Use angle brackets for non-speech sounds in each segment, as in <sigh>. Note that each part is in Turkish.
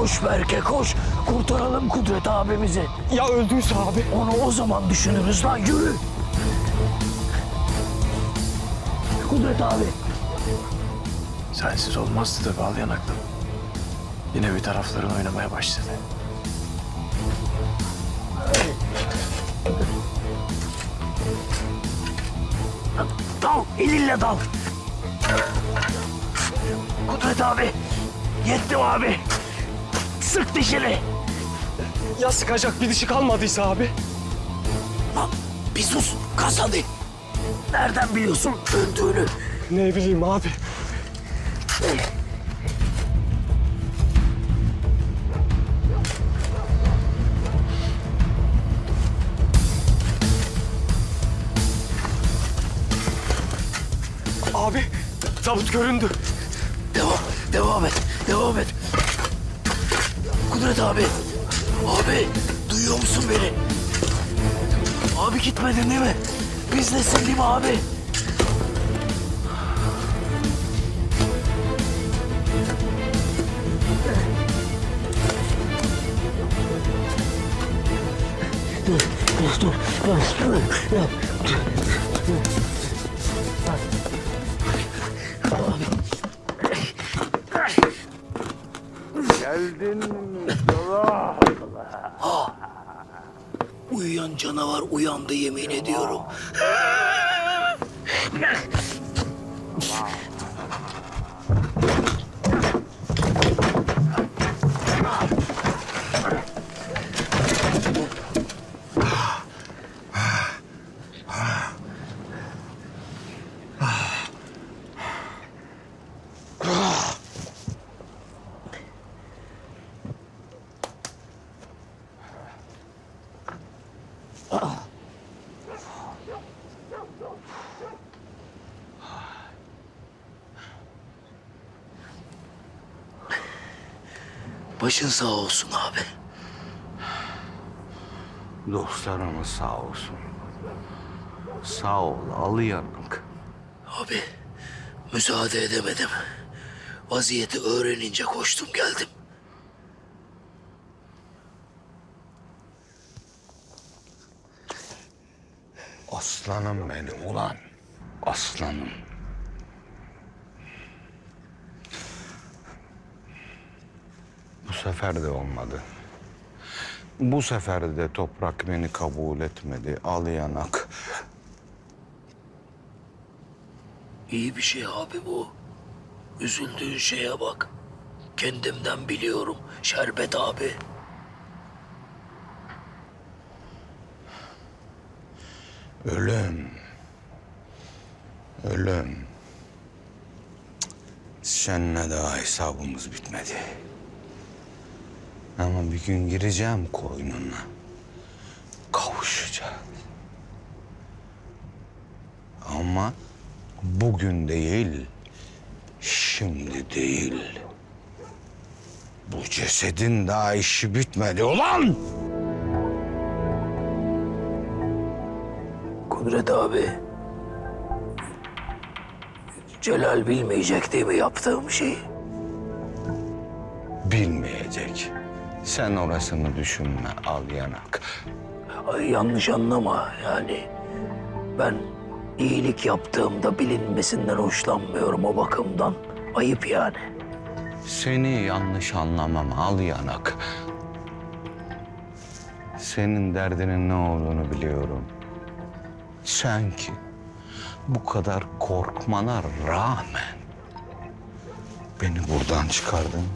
Koş Berke koş. Kurtaralım Kudret abimizi. Ya öldüyse abi? Onu o zaman düşünürüz lan yürü. Kudret abi. Sensiz olmazdı da bal yanaklım. Yine bir tarafların oynamaya başladı. Dal elinle dal. Kudret abi. Yettim abi. Sık dişini. Ya sıkacak bir dişi kalmadıysa abi? Lan bir sus. Kas hadi. Nereden biliyorsun öldüğünü? Ne bileyim abi. Abi tabut göründü. Devam, devam et, devam et. Kudret abi. Abi, duyuyor musun beni? Abi gitmedin değil mi? Bizlesin değil mi abi? Dur, dur, dur. dur, Uyuyan canavar uyandı yemin ediyorum. <laughs> Başın sağ olsun abi. Dostlarımız sağ olsun. Sağ ol Alıyanık. Abi müsaade edemedim. Vaziyeti öğrenince koştum geldim. Aslanım benim ulan. Aslanım. Bu sefer de olmadı. Bu sefer de toprak beni kabul etmedi. Alıyanak. İyi bir şey abi bu. Üzüldüğün şeye bak. Kendimden biliyorum Şerbet abi. Ölüm. Ölüm. Seninle daha hesabımız bitmedi. Ama bir gün gireceğim koynuna. Kavuşacağız. Ama bugün değil, şimdi değil. Bu cesedin daha işi bitmedi ulan! Kudret abi. Celal bilmeyecek değil mi yaptığım şeyi? Bilmeyecek. Sen orasını düşünme al yanak. Ay, yanlış anlama yani. Ben iyilik yaptığımda bilinmesinden hoşlanmıyorum o bakımdan. Ayıp yani. Seni yanlış anlamam al yanak. Senin derdinin ne olduğunu biliyorum. Sen ki bu kadar korkmana rağmen beni buradan çıkardın.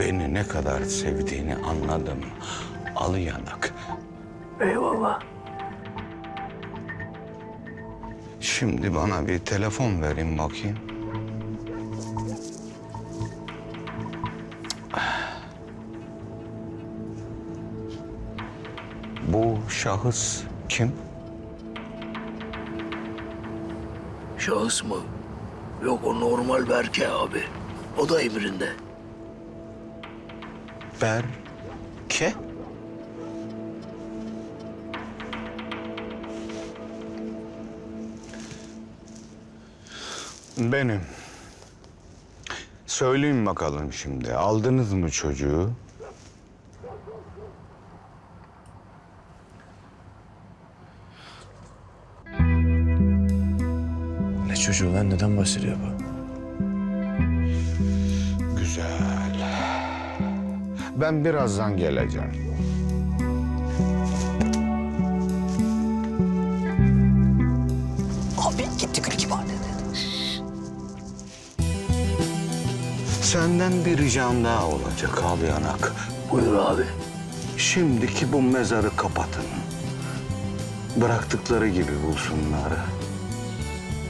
Beni ne kadar sevdiğini anladım. Al yanak. Eyvallah. Şimdi bana bir telefon verin bakayım. Bu şahıs kim? Şahıs mı? Yok o normal Berke abi. O da emrinde. Berke? Benim. Söyleyin bakalım şimdi. Aldınız mı çocuğu? Ne çocuğu lan? Neden bahsediyor bu? Ben birazdan geleceğim. Abi gitti gül gibi dedi. Senden bir ricam daha olacak al yanak. Buyur abi. Şimdiki bu mezarı kapatın. Bıraktıkları gibi bulsunlar.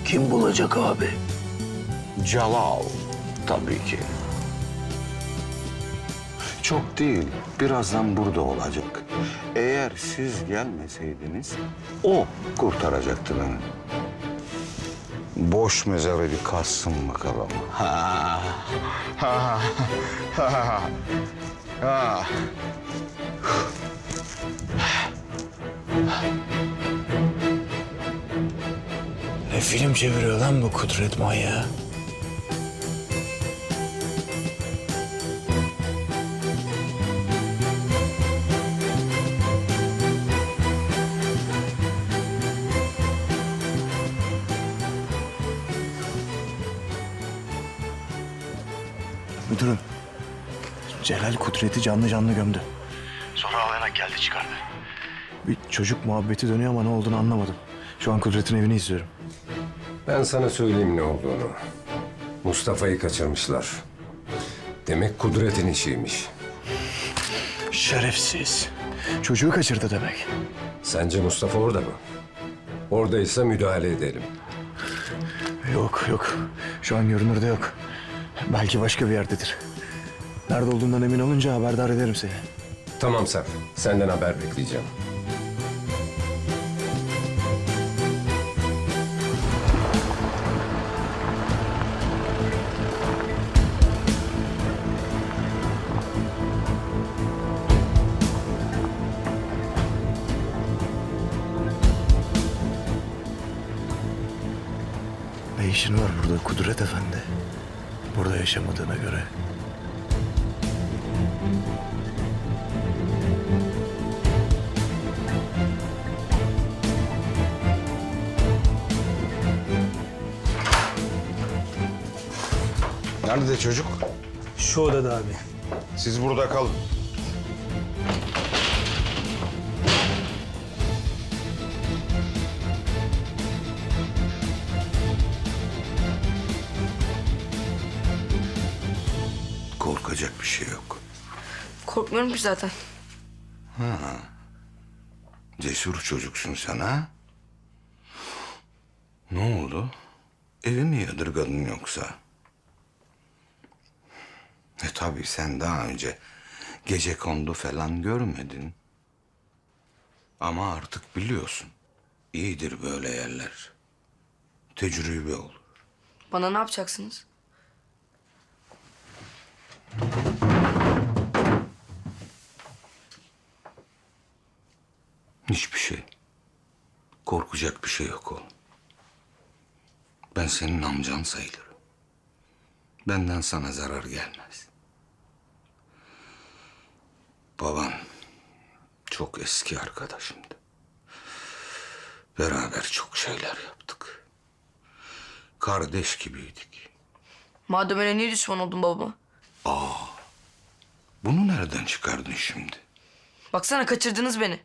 Kim bulacak abi? Calal tabii ki. Çok değil, birazdan burada olacak. Eğer siz gelmeseydiniz, o kurtaracaktı beni. Boş mezarı bir kassın bakalım. Ha, ha, ha, ha. Ne film çeviriyor lan bu Kudret manyağı? Celal Kudret'i canlı canlı gömdü. Sonra alayanak geldi çıkardı. Bir çocuk muhabbeti dönüyor ama ne olduğunu anlamadım. Şu an Kudret'in evini izliyorum. Ben sana söyleyeyim ne olduğunu. Mustafa'yı kaçırmışlar. Demek Kudret'in işiymiş. Şerefsiz. Çocuğu kaçırdı demek. Sence Mustafa orada mı? Oradaysa müdahale edelim. Yok yok. Şu an görünürde yok. Belki başka bir yerdedir. Nerede olduğundan emin olunca haberdar ederim seni. Tamam sen. Senden haber bekleyeceğim. Ne işin var burada Kudret Efendi? Burada yaşamadığına göre. Nerede çocuk? Şu odada abi. Siz burada kalın. Korkacak bir şey yok. Korkmuyorum ki zaten. Cesur çocuksun sen ha? Ne oldu? Evi mi yadırgadın yoksa? E tabii sen daha önce gece kondu falan görmedin. Ama artık biliyorsun. İyidir böyle yerler. Tecrübe olur. Bana ne yapacaksınız? Hiçbir şey. Korkacak bir şey yok oğlum. Ben senin amcan sayılırım. Benden sana zarar gelmez. Baban çok eski arkadaşımdı. Beraber çok şeyler yaptık. Kardeş gibiydik. Madem öyle niye düşman oldun babama? Bunu nereden çıkardın şimdi? Baksana kaçırdınız beni.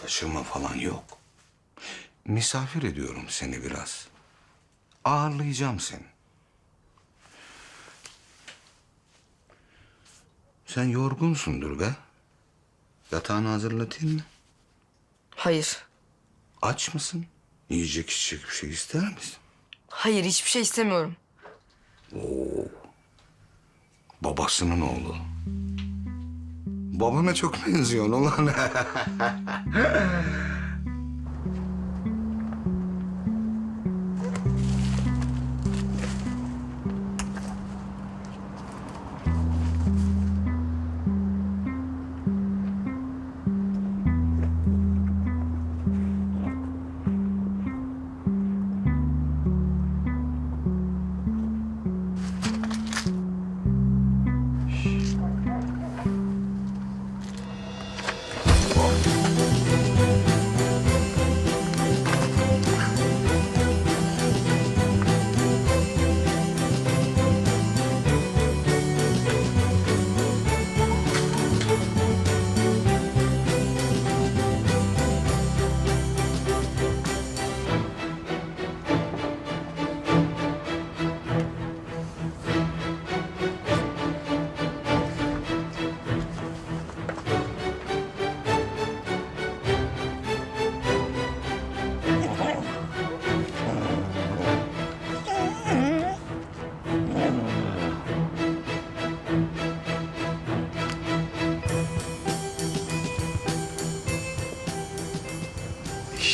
Kaçırma falan yok. Misafir ediyorum seni biraz. Ağırlayacağım seni. Sen yorgunsundur be. Yatağını hazırlatayım mı? Hayır. Aç mısın? Yiyecek içecek bir şey ister misin? Hayır hiçbir şey istemiyorum. Babasının oğlu. Babana çok benziyorsun ulan. <laughs>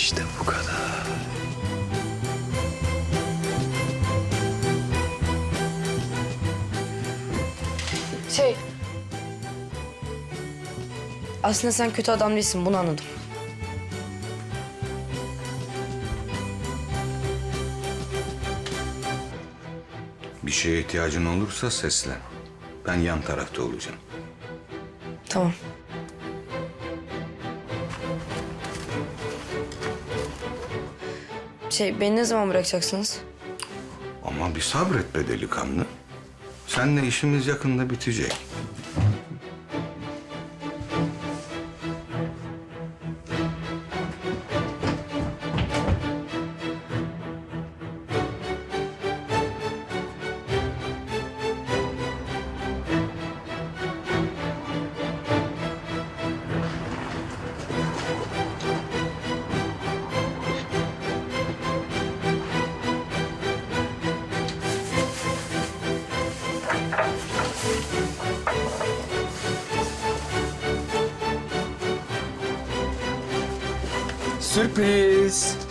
İşte bu kadar. Şey... Aslında sen kötü adam değilsin, bunu anladım. Bir şeye ihtiyacın olursa seslen. Ben yan tarafta olacağım. Tamam. Şey beni ne zaman bırakacaksınız? Ama bir sabret be delikanlı. Seninle işimiz yakında bitecek. please.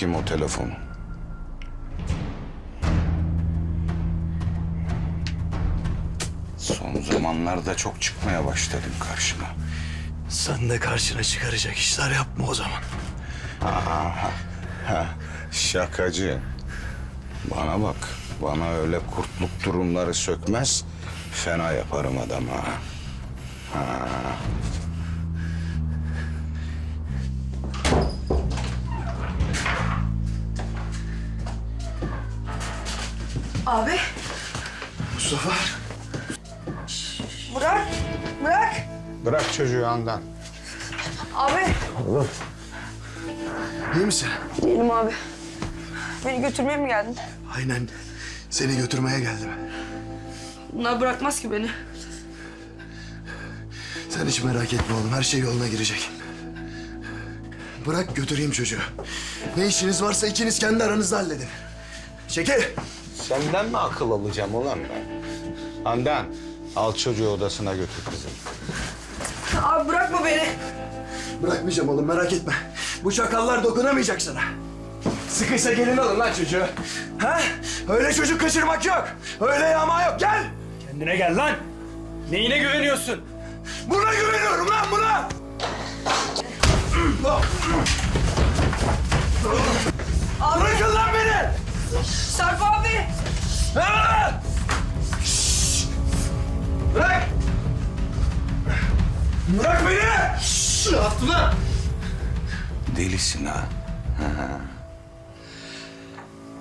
Bakayım o telefonu. Son zamanlarda çok çıkmaya başladın karşıma. Sen de karşına çıkaracak işler yapma o zaman. Ha, şakacı. Bana bak, bana öyle kurtluk durumları sökmez, fena yaparım adama. Ha. Abi Mustafa. bırak. Bırak. Bırak çocuğu andan. Abi. İyi misin? Değilim abi. Beni götürmeye mi geldin? Aynen. Seni götürmeye geldim. Bunlar bırakmaz ki beni. Sen hiç merak etme oğlum. Her şey yoluna girecek. Bırak götüreyim çocuğu. Ne işiniz varsa ikiniz kendi aranızda halledin. Çekil. Senden mi akıl alacağım ulan ben? Andan, al çocuğu odasına götür kızım. Abi bırakma beni. Bırakmayacağım oğlum merak etme. Bu çakallar dokunamayacak sana. Sıkıysa gelin alın lan çocuğu. Ha? Öyle çocuk kaçırmak yok. Öyle yağma yok. Gel. Kendine gel lan. Neyine güveniyorsun? Buna güveniyorum lan buna. Bırakın lan beni. Sarp abi. Ha! Şşş! Bırak. Bırak beni. Şşş! Delisin ha. Ha.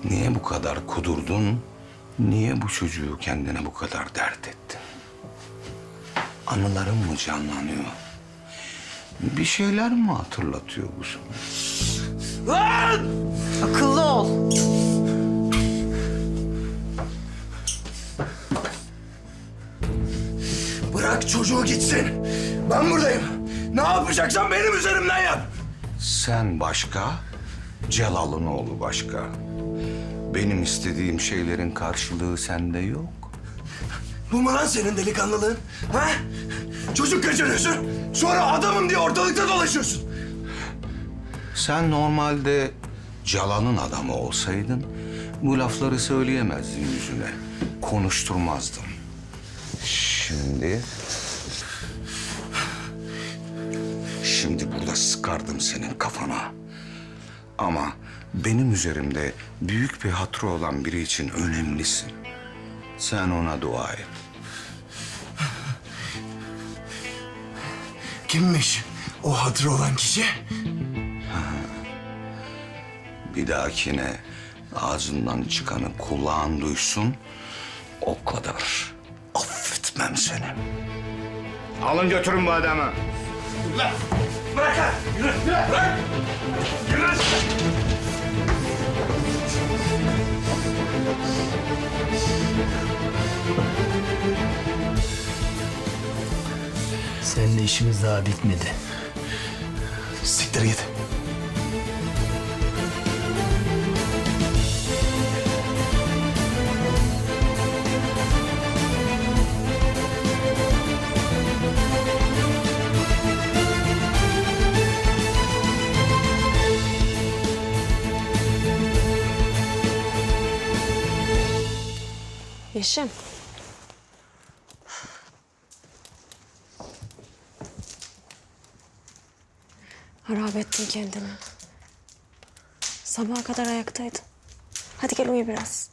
Niye bu kadar kudurdun? Niye bu çocuğu kendine bu kadar dert ettin? Anıların mı canlanıyor? Bir şeyler mi hatırlatıyor bu sana? Lan! Akıllı ol. Bırak çocuğu gitsin. Ben buradayım. Ne yapacaksan benim üzerimden yap. Sen başka, Celal'ın oğlu başka. Benim istediğim şeylerin karşılığı sende yok. Bu mu lan senin delikanlılığın? Ha? Çocuk kaçırıyorsun. Sonra adamım diye ortalıkta dolaşıyorsun. Sen normalde Calan'ın adamı olsaydın bu lafları söyleyemezdin yüzüne. Konuşturmazdın. Şimdi... Şimdi burada sıkardım senin kafana. Ama benim üzerimde büyük bir hatırı olan biri için önemlisin. Sen ona dua et. Kimmiş o hatırı olan kişi? Bir dahakine ağzından çıkanı kulağın duysun. O kadar. Affetmem seni. Alın götürün bu adamı. Bırak lan! Yürü! Yürü! Bırak! Yürü! lan! Seninle işimiz daha bitmedi. Siktir git. Yeşim. Harap ettin kendini. Sabaha kadar ayaktaydın. Hadi gel uyu biraz.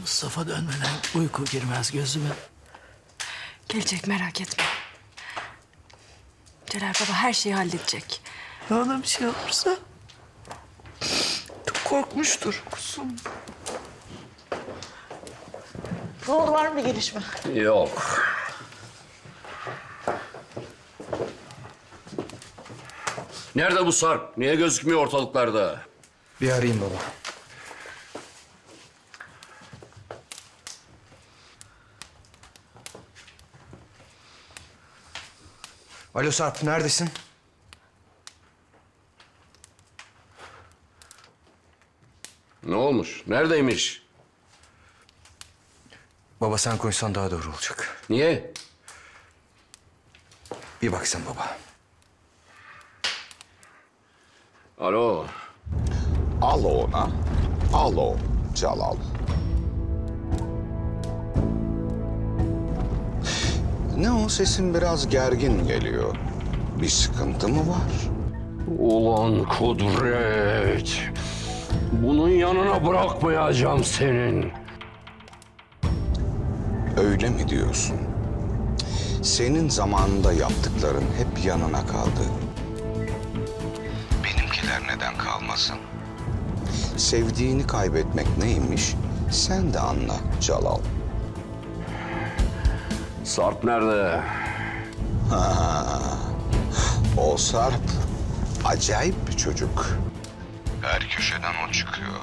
Mustafa dönmeden uyku girmez gözüme. Gelecek merak etme. Celal Baba her şeyi halledecek. Ya ona bir şey olursa? Korkmuştur. Kusum. Ne oldu var mı bir gelişme? Yok. Nerede bu Sarp? Niye gözükmüyor ortalıklarda? Bir arayayım baba. Alo Sarp neredesin? Ne olmuş? Neredeymiş? Baba sen koysan daha doğru olacak. Niye? Bir bak sen baba. Alo. Al ona. Al o Celal. Ne o sesin biraz gergin geliyor. Bir sıkıntı mı var? Ulan kudret. Bunun yanına bırakmayacağım senin. Öyle mi diyorsun? Senin zamanında yaptıkların hep yanına kaldı. Benimkiler neden kalmasın? Sevdiğini kaybetmek neymiş? Sen de anla Celal. Sarp nerede? O Sarp acayip bir çocuk. Her köşeden o çıkıyor.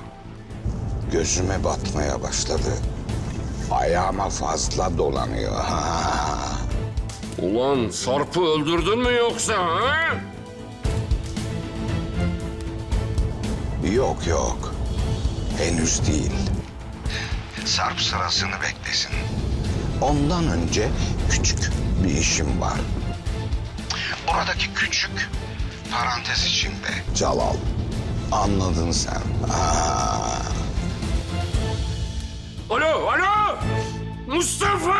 Gözüme batmaya başladı. Ayağıma fazla dolanıyor. Ulan Sarp'ı öldürdün mü yoksa ha? Yok yok. Henüz değil. Sarp sırasını beklesin. Ondan önce küçük bir işim var. Buradaki küçük parantez içinde. Calal. Anladın sen. Aa. Alo, alo! Mustafa!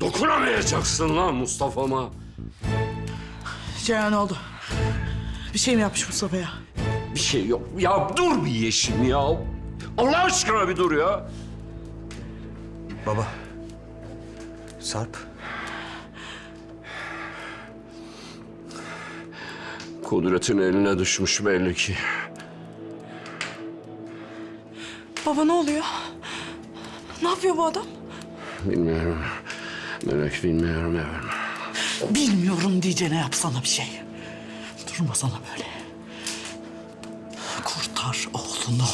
Dokunamayacaksın lan Mustafa'ma. Ceyhan oldu? Bir şey mi yapmış Mustafa'ya? Bir şey yok. Ya dur bir yeşim ya. Allah aşkına bir dur ya. Baba. Sarp. Kudret'in eline düşmüş belli ki. Baba ne oluyor? Ne yapıyor bu adam? Bilmiyorum. Melek bilmiyorum efendim. Bilmiyorum diyeceğine yapsana bir şey. Durma sana böyle. Kurtar oğlunu.